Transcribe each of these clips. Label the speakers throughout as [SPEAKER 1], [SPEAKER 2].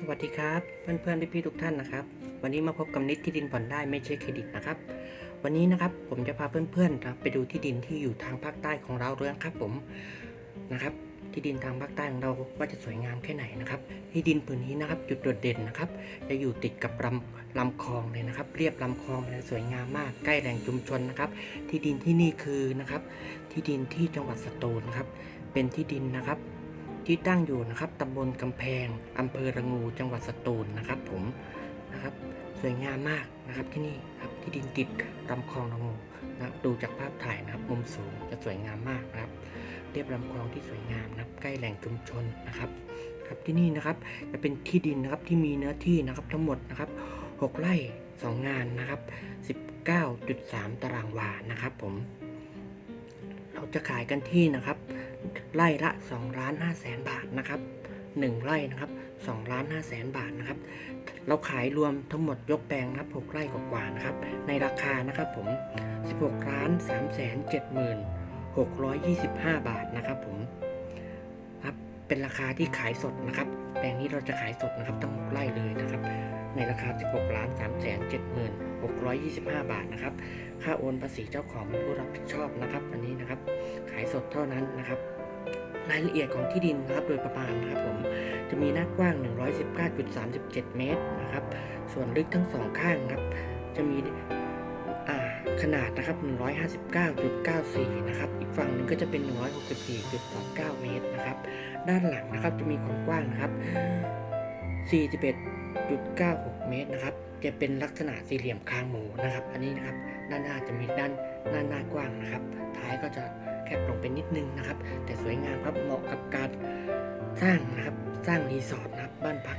[SPEAKER 1] สวัสดีครับ เพื่อนๆพี่ๆทุกท่านนะครับ วันนี้มาพบกับนิดที่ดินผ่อนได้ไม่ใช่เครดิตนะครับ วันนี้นะครับผมจะพาเพื่อนๆนะครับไปดูที่ดินที่อยู่ทางภาคใต้ของเราด้วยนะครับผมนะครับ ที่ดินทางภาคใต้ของเราว่าจะสวยงามแค่ไหนนะครับ ที่ดินผืนนี้นะครับ จุดโดดเด่นนะครับ จะอยู่ติดกับลำลำคลองเลยนะครับ เรียบลำคลองเลยสวยงามมากใกล้แหล่งชุมชนนะครับ ที่ดินที่นี่คือนะครับ ที่ดินที่จังหวัดสตูลครับ เป็นที่ดินนะครับ ที่ตั้งอยู่นะครับตำบลกำแพงอำเภอระงูจังหวัดสตูลนะครับผมนะครับสวยงามมากนะครับที่นี่ครับที่ดินติดลำคลองระงูนะดูจากภาพถ่ายนะครับมุมสูงจะสวยงามมากนะครับ เรียบลำคลองที่สวยงามนะครับ ใกล้แหล่งชุมชนนะครับครับที่นี่นะครับจะเป็นที่ดินนะครับที่มีเนื้อที่นะครับทั้งหมดนะครับ6ไร่2งานนะครับ19.3 ตารางวานะครับผม เราจะขายกันที่นะครับ ไร่ละ2ล้าน5แสนบาทนะครับ1ไร่นะครับ2ล้าน5แสนบาทนะครับ เราขายรวมทั้งหมดยกแปลงนะครับ6ไร่กว่าๆนะครับ ในราคานะครับผม 16ล้าน3แสน7หมื่น625 บาทนะครับผมครับเป็นราคาที่ขายสดนะครับ แปลงนี้เราจะขายสดนะครับ ทั้งหมดไร่เลยนะครับ ในราคา 16ล้าน3 7 6 2 5 บาทนะครับ ค่าโอนภาษีเจ้าของผู้รับผิดชอบนะครับ อันนี้นะครับ ขายสดเท่านั้นนะครับรายละเอียดของที่ดินนะครับโดยประมาณนะครับผมจะมีหน้ากว้าง 119.37 เมตรนะครับ ส่วนลึกทั้งสองข้างครับ จะมีขนาดนะครับ 159.94 นะครับ อีกฝั่งหนึ่งก็จะเป็น 164.29 เมตรนะครับ ด้านหลังนะครับจะมีความกว้างนะครับ 41 41.96 เมตรนะครับ จะเป็นลักษณะสี่เหลี่ยมคางหมูนะครับ อันนี้นะครับ ด้านหน้าจะมีด้านด้านหน้ากว้างนะครับ ท้ายก็จะแคบลงไปนิดนึงนะครับ แต่สวยงามครับ เหมาะกับการสร้างนะครับ สร้างรีสอร์ทนะครับ บ้านพัก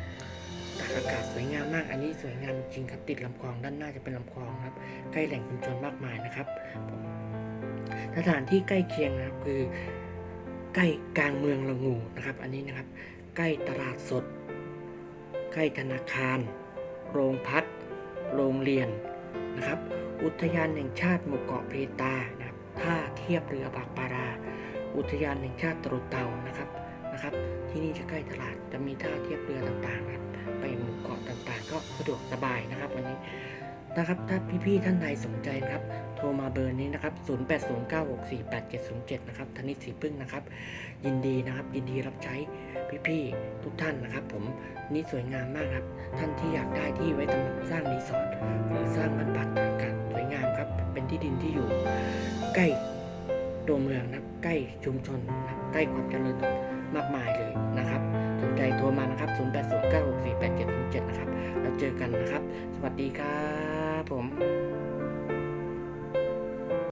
[SPEAKER 1] ตากอากาศสวยงามมาก อันนี้สวยงามจริงครับ ติดลำคลอง ด้านหน้าจะเป็นลำคลองนะครับ ใกล้แหล่งชุมชนมากมายนะครับ สถานที่ใกล้เคียงนะครับคือใกล้กลางเมืองละงูนะครับ อันนี้นะครับ ใกล้ตลาดสด ใกล้ธนาคาร โรงพักโรงเรียนนะครับ อุทยานแห่งชาติหมู่เกาะเพตานะครับท่าเทียบเรือปากปารา อุทยานแห่งชาติตรุเตานะครับนะครับ ที่นี่จะใกล้ตลาดจะมีท่าเทียบเรือต่างๆนะครับไปหมู่เกาะต่างๆ ก็สะดวกสบายนะครับ นะครับถ้าพี่ๆท่านใดสนใจนะครับ โทรมาเบอร์นี้นะครับ 0809648707 นะครับธนิตสีพึ่งนะครับ ยินดีนะครับ ยินดีรับใช้พี่ๆทุกท่านนะครับ ผมนี่สวยงามมากครับ ท่านที่อยากได้ที่ไว้สำหรับสร้างรีสอร์ทหรือสร้างบ้านพักตากอากาศสวยงามครับ เป็นที่ดินที่อยู่ ใกล้ตัวเมืองนะใกล้ชุมชนนะใกล้ความเจริญมากมายเลยนะครับสนใจโทรมานะครับ 0809648707 นะครับเราเจอกันนะครับ สวัสดีครับ അപ്പം